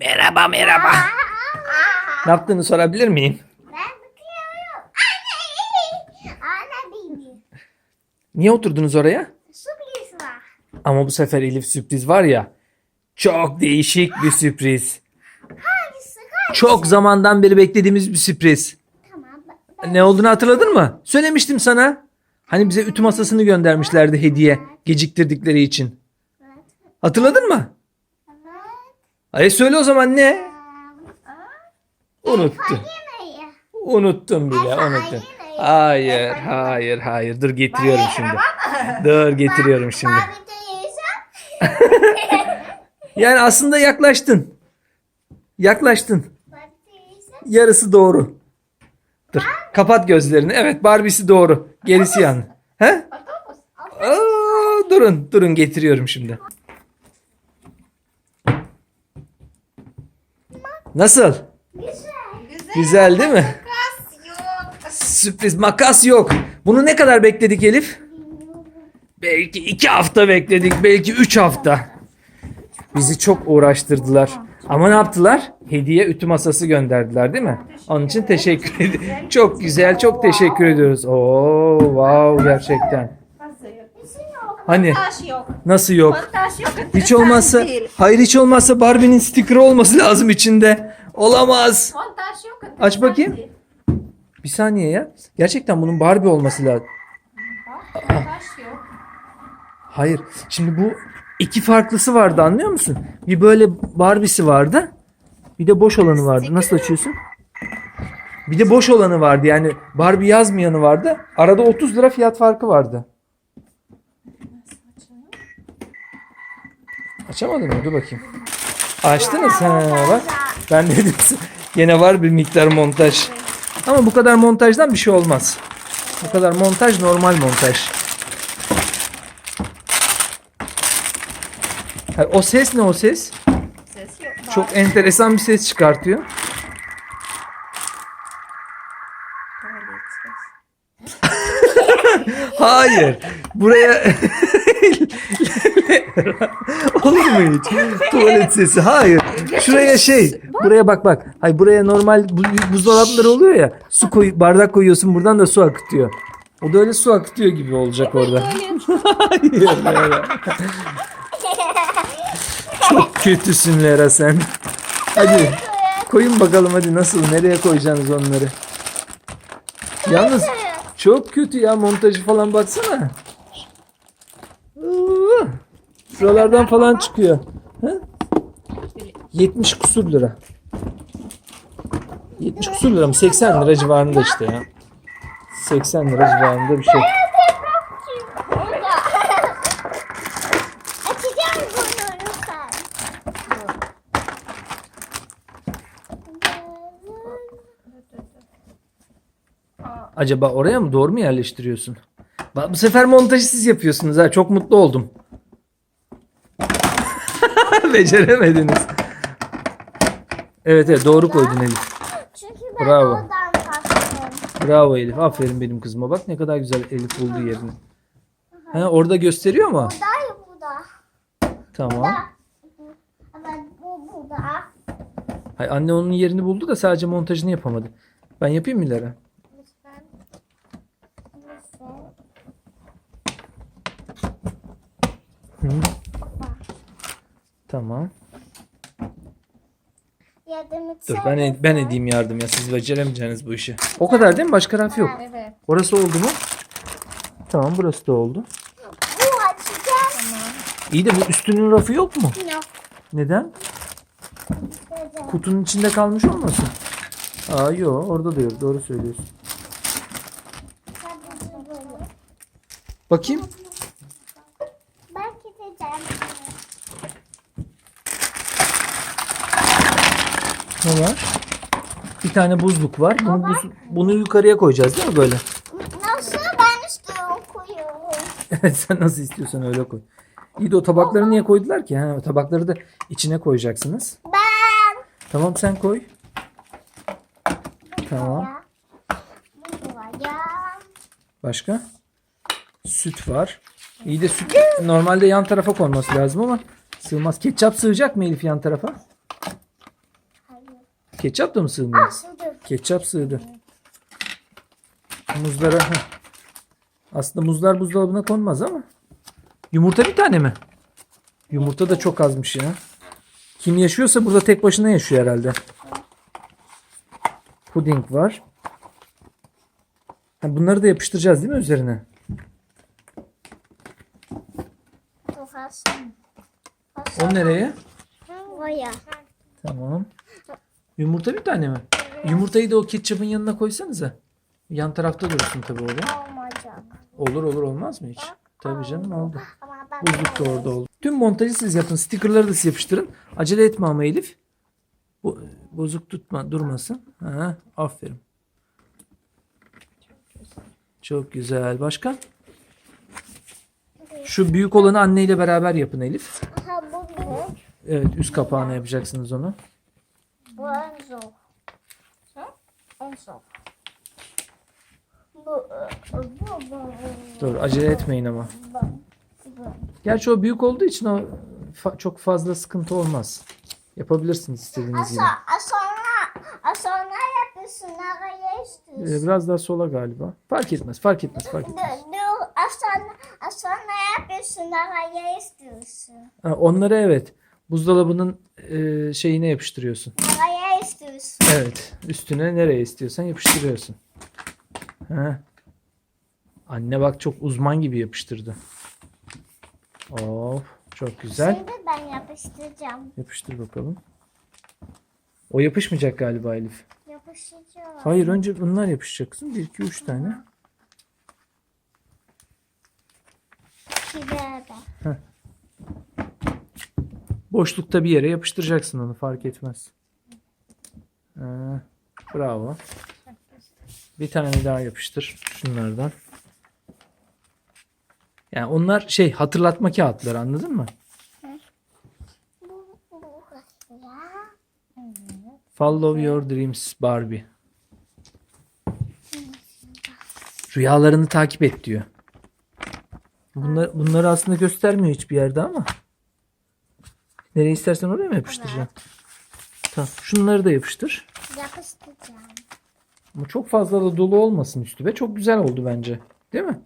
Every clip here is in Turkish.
Merhaba merhaba. Ne yaptığını sorabilir miyim? Ben bakıyorum. Anne. Anne benim. Niye oturdunuz oraya? Sürpriz var. Ama bu sefer Elif sürpriz var ya. Çok değişik bir sürpriz. Hangisi? Hangisi? Çok zamandan beri beklediğimiz bir sürpriz. Tamam. ben- Ne olduğunu hatırladın mı? Söylemiştim sana. Hani bize ütü masasını göndermişlerdi hediye geciktirdikleri için. Hatırladın mı? Hayır söyle o zaman ne? Aa, Unuttu. Yine. Unuttum bile unuttum. Hayır hayır hayır dur getiriyorum şimdi. Dur getiriyorum şimdi. Yani aslında yaklaştın. Yaklaştın. Yarısı doğru. Dur. Kapat gözlerini. Evet Barbie'si doğru. Gerisi yanlış. He? Aa, durun durun getiriyorum şimdi. Nasıl? Güzel. Güzel değil mi? Makas yok. Sürpriz makas yok. Bunu ne kadar bekledik Elif? Belki iki hafta bekledik. Belki üç hafta. Bizi çok uğraştırdılar. Ama ne yaptılar? Hediye ütü masası gönderdiler değil mi? Onun için teşekkür ederim. Çok güzel, çok teşekkür ediyoruz. Oo, wow gerçekten. Nasıl yok? Birisi yok. Hani yok. nasıl yok? Montaj yok. Hiç Enteresan olmazsa, değil. hayır hiç olmazsa Barbie'nin stikeri olması lazım içinde. Olamaz. Montaj yok. enteresan Aç bakayım. değil. Bir saniye ya. Gerçekten bunun Barbie olması lazım. Bak, Montaj yok. Hayır. Şimdi bu iki farklısı vardı anlıyor musun? Bir böyle Barbie'si vardı. Bir de boş olanı vardı. Nasıl açıyorsun? Bir de boş olanı vardı. Yani Barbie yazmayanı vardı. Arada 30 lira fiyat farkı vardı. Açamadın mı? Dur bakayım. Açtınız. Ha, bak. Ben dedim Gene var bir miktar montaj. Ama bu kadar montajdan bir şey olmaz. Bu kadar montaj normal montaj. O ses ne o ses? Ses yok. Çok enteresan bir ses çıkartıyor. Hayır. Buraya Olur mu hiç? Tuvalet sesi. Hayır. Şuraya şey. Buraya bak bak. Hayır buraya normal bu- buzdolapları oluyor ya. Su koy bardak koyuyorsun buradan da su akıtıyor. O da öyle su akıtıyor gibi olacak orada. Hayır. Lera. Çok kötüsün Lera sen. Hadi. Koyun bakalım hadi nasıl nereye koyacaksınız onları? Yalnız çok kötü ya montajı falan baksana. Şuralardan falan çıkıyor. Ha? 70 kusur lira. 70 kusur lira mı? 80 lira civarında işte ya. 80 lira civarında bir şey. Acaba oraya mı doğru mu yerleştiriyorsun? Bak bu sefer montajı siz yapıyorsunuz ha. Çok mutlu oldum. Beceremediniz. Evet evet doğru koydun Elif. Çünkü ben Bravo. oradan. Bravo Elif. Aferin benim kızıma. Bak ne kadar güzel Elif buldu yerini. Ha, orada gösteriyor mu? Burada ya burada. Tamam. Evet bu burada. Hay anne onun yerini buldu da sadece montajını yapamadı. Ben yapayım mı Lara? Tamam. Yardım Dur ben ed- ben edeyim yardım ya. Siz beceremeyeceksiniz bu işi. O kadar değil mi? Başka raf yok. Evet. Orası oldu mu? Tamam burası da oldu. Bu açacağım. İyi de bu üstünün rafı yok mu? Yok. Neden? Kutunun içinde kalmış olmasın? Aa yok orada da yok. Doğru söylüyorsun. Sadece böyle. Bakayım. Ben gideceğim. Ne var? Bir tane buzluk var. Bunu, buz- bunu yukarıya koyacağız değil mi böyle? Nasıl ben istiyorum koyuyorum. Evet sen nasıl istiyorsan öyle koy. İyi de o tabakları niye koydular ki? Ha, tabakları da içine koyacaksınız. Ben. Tamam sen koy. Tamam. Başka? Süt var. İyi de süt normalde yan tarafa konması lazım ama sığmaz. Ketçap sığacak mı Elif yan tarafa? Ketçap da mı sığmıyor? Ah sürdüm. Ketçap sığdı. Muzlara heh. Aslında muzlar buzdolabına konmaz ama. Yumurta bir tane mi? Yumurta da çok azmış ya. Kim yaşıyorsa burada tek başına yaşıyor herhalde. Puding var. Ha, bunları da yapıştıracağız değil mi üzerine? O nereye? Buraya. Tamam. Yumurta bir tane mi? Yumurtayı da o ketçapın yanına koysanıza. Yan tarafta dursun tabii orada. Olmayacak. Olur olur olmaz mı hiç? Tabii canım oldu. Buzluk da orada oldu. Tüm montajı siz yapın. Stickerları da siz yapıştırın. Acele etme ama Elif. Bu, bozuk tutma durmasın. Ha, aferin. Çok güzel. Başka? Şu büyük olanı anneyle beraber yapın Elif. Ha bu büyük. Evet üst kapağına yapacaksınız onu. Bu, bu, bu, Dur acele etmeyin ama. Gerçi o büyük olduğu için o fa- çok fazla sıkıntı olmaz. Yapabilirsiniz istediğiniz gibi. Sonra, sonra yapıyorsun. Nereye? Biraz daha sola galiba. Fark etmez, fark etmez, fark etmez. dur. Sonra, sonra yapıyorsun. Nereye istiyorsun? Ha, onları evet. Buzdolabının e, şeyine yapıştırıyorsun. Nereye istiyorsun? Evet. Üstüne nereye istiyorsan yapıştırıyorsun. Ha. Anne bak çok uzman gibi yapıştırdı. Of, çok güzel. Şimdi ben yapıştıracağım. Yapıştır bakalım. O yapışmayacak galiba Elif. Yapıştıracağım. Hayır önce bunlar yapışacak kızım. 1 2 3 tane. Kiberde. Boşlukta bir yere yapıştıracaksın onu fark etmez. Bravo. Bir tane daha yapıştır şunlardan. Yani onlar şey hatırlatma kağıtları anladın mı? Follow your dreams Barbie. Rüyalarını takip et diyor. Bunlar, bunları aslında göstermiyor hiçbir yerde ama. Nereye istersen oraya mı yapıştıracaksın? Tamam. Şunları da yapıştır. Yapıştıracağım. Ama çok fazla da dolu olmasın üstü be. Çok güzel oldu bence. Değil mi?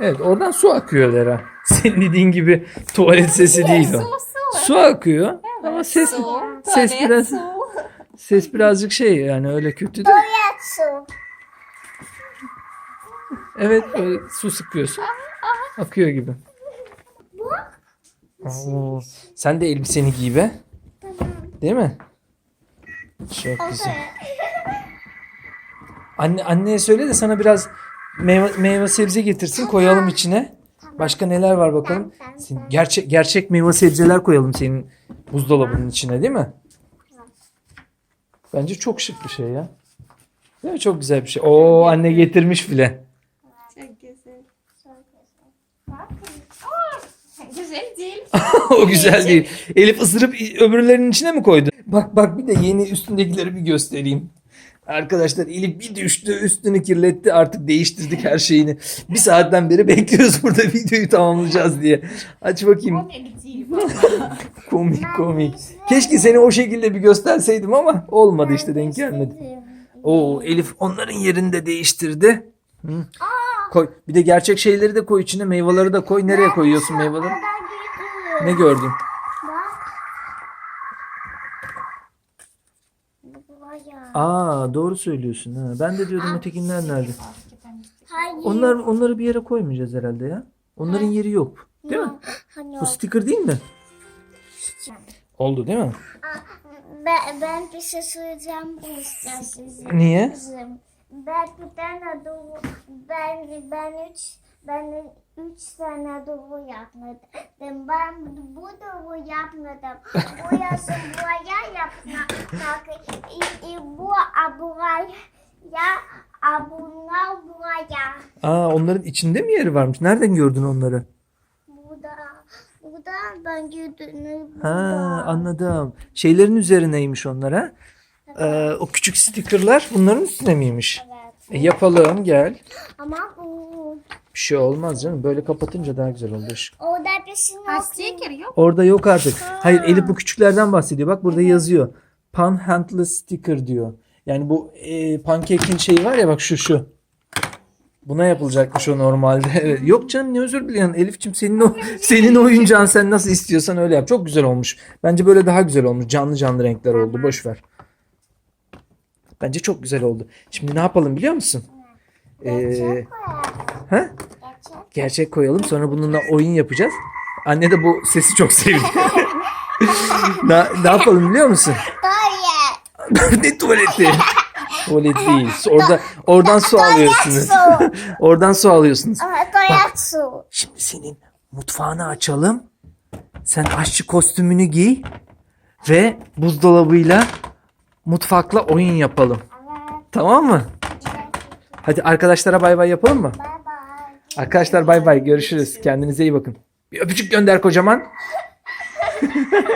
Evet oradan su akıyor Lera. Senin dediğin gibi tuvalet sesi değil o. Su su. Su akıyor ama ses Su. ses Tuvalet, biraz su. ses birazcık şey yani öyle kötü de. Boyat su. Evet böyle su sıkıyorsun. Akıyor gibi. Oo, sen de elbiseni giy be. Değil mi? Çok güzel. Anne anneye söyle de sana biraz meyve, meyve sebze getirsin koyalım içine. Başka neler var bakalım. Gerçek gerçek meyve sebzeler koyalım senin buzdolabının içine değil mi? Bence çok şık bir şey ya. Değil mi? Çok güzel bir şey. Oo anne getirmiş bile. Çok güzel. Güzel değil. o güzel değil. Elif ısırıp öbürlerinin içine mi koydu? Bak bak bir de yeni üstündekileri bir göstereyim. Arkadaşlar Elif bir düştü üstünü kirletti artık değiştirdik her şeyini. Bir saatten beri bekliyoruz burada videoyu tamamlayacağız diye. Aç bakayım. Komik. Komik. Keşke seni o şekilde bir gösterseydim ama olmadı işte denk gelmedi. Oo Elif onların yerini de değiştirdi. Hı. Koy. Bir de gerçek şeyleri de koy içine meyveleri de koy. Nereye koyuyorsun meyveleri? Ne gördün? Bak. Aa doğru söylüyorsun ha. Ben de diyordum ötekiler nerede? Hayır. Onlar onları bir yere koymayacağız herhalde ya. Onların yeri yok. Değil mi? Bu sticker değil mi? Oldu değil mi? ben, ben bir şey söyleyeceğim. Niye? Kızım. Ben bir tane doğu, ben, ben üç, ben üç tane doğu yapmadım. Ben bu doğu yapmadım. Bu yazın buraya yapmadım. İ- i- Bu buraya, bunlar buraya. Aa onların içinde mi yeri varmış? Nereden gördün onları? Burada, burada ben gördüm. Ha anladım. Şeylerin üzerineymiş onlar ha. Ee, o küçük stickerlar bunların üstüne miymiş? Evet. E, yapalım gel. Ama bu, Bir şey olmaz canım. Böyle kapatınca daha güzel olur. orada bir ismini Ha okuyayım. sticker yok. Orada yok artık. Hayır Elif bu küçüklerden bahsediyor. Bak burada yazıyor. Panhandle sticker diyor. Yani bu e, pancake'in şeyi var ya bak şu şu. Buna yapılacakmış o normalde. Evet. Yok canım ne özür dilerim Elif'ciğim senin o senin oyuncağın sen nasıl istiyorsan öyle yap. Çok güzel olmuş. Bence böyle daha güzel olmuş. Canlı canlı renkler oldu. Boş ver. Bence çok güzel oldu. Şimdi ne yapalım biliyor musun? Ee, Gerçek koyalım. ha? Gerçek. Gerçek koyalım. Sonra bununla oyun yapacağız. Anne de bu sesi çok sevdi. ne, ne yapalım biliyor musun? Tuvalet. ne tuvaleti? Tuvalet değil. Orada oradan su alıyorsunuz. Su. Oradan su alıyorsunuz. Tuvalet su. Şimdi senin mutfağını açalım. Sen aşçı kostümünü giy ve buzdolabıyla mutfakla oyun yapalım. Tamam mı? Hadi arkadaşlara bay bay yapalım mı? Arkadaşlar bay bay görüşürüz. Kendinize iyi bakın. Bir öpücük gönder kocaman.